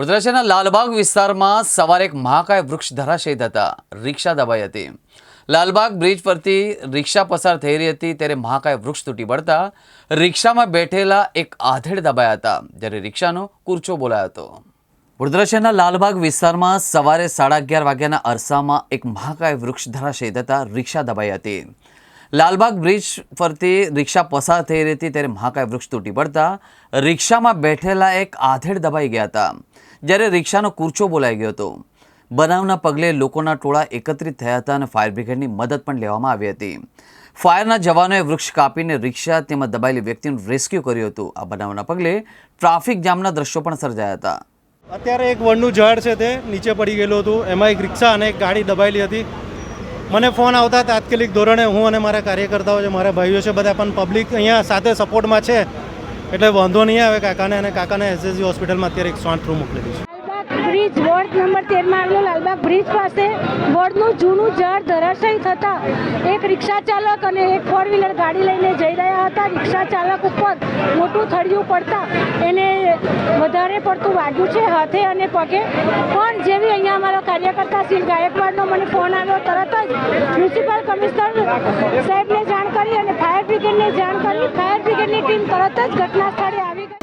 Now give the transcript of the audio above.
વડોદરા શહેરના લાલબાગ વિસ્તારમાં સવારે એક મહાકાય વૃક્ષ ધરાશયી થતા રિક્ષા દબાઈ હતી. લાલબાગ બ્રિજ પરથી રિક્ષા પસાર થઈ રહી હતી ત્યારે મહાકાય વૃક્ષ તૂટી પડતા રિક્ષામાં બેઠેલા એક આધેડ દબાયા હતા, જ્યારે રિક્ષાનો કુરચો બોલાયો હતો. વડોદરા શહેરના લાલબાગ વિસ્તારમાં સવારે સાડા અગિયાર વાગ્યાના અરસામાં એક મહાકાય વૃક્ષ ધરાશયી થતા રિક્ષા દબાઈ હતી. લાલબાગ બ્રિજ પરથી રિક્ષા પસાર થઈ રહી હતી ત્યારે મહાકાય વૃક્ષ તૂટી પડતા રિક્ષામાં બેઠેલા એક આધેડ દબાઈ ગયા હતા. જ્યારે રિક્ષાનો કૂરચો બોલાઈ ગયો હતો. બનાવના પગલે લોકોના ટોળા એકત્રિત થયા હતા અને ફાયર બ્રિગેડની મદદ પણ લેવામાં આવી હતી. ફાયરના જવાનોએ વૃક્ષ કાપીને રિક્ષા તેમાં દબાયેલી વ્યક્તિનું રેસ્ક્યુ કર્યું હતું. આ બનાવના પગલે ટ્રાફિક જામના દ્રશ્યો પણ સર્જાયા હતા. અત્યારે એક વડનું ઝાડ છે તે, નીચે પડી ગયેલું હતું. એમાં એક રિક્ષા અને એક ગાડી દબાયેલી હતી. મને ફોન આવતા તાત્કાલિક ધોરણે હું અને મારા કાર્યકર્તાઓ છે, મારા ભાઈઓ છે, બધા પણ પબ્લિક અહીંયા સાથે સપોર્ટમાં છે. એટલે વાંધો નહીં આવે, કાકાને અને કાકાને એસએસજી હોસ્પિટલમાં અત્યારે એક શ્વાન થ્રુ મોકલેલી છે. બ્રિજ, વોર્ડ નંબર તેરમાં આવેલો લાલબાગ બ્રિજ પાસે વોર્ડનું જૂનું ઝાડ ધરાશય થતાં એક રિક્ષા ચાલક અને એક ફોર વ્હીલર ગાડી લઈને જઈ રહ્યા હતા. રિક્ષા ચાલક ઉપર મોટું થળિયું પડતા એને વધારે પડતું વાગ્યું છે હાથે અને પગે. પણ જેવી અહીંયા અમારા કાર્યકર્તા શ્રી ગાયકવાડનો મને ફોન આવ્યો, તરત જ મ્યુનિસિપલ કમિશનર સાહેબને જાણ કરી અને ફાયર બ્રિગેડને જાણ કરી. ફાયર બ્રિગેડની ટીમ તરત જ ઘટના સ્થળે આવી ગઈ.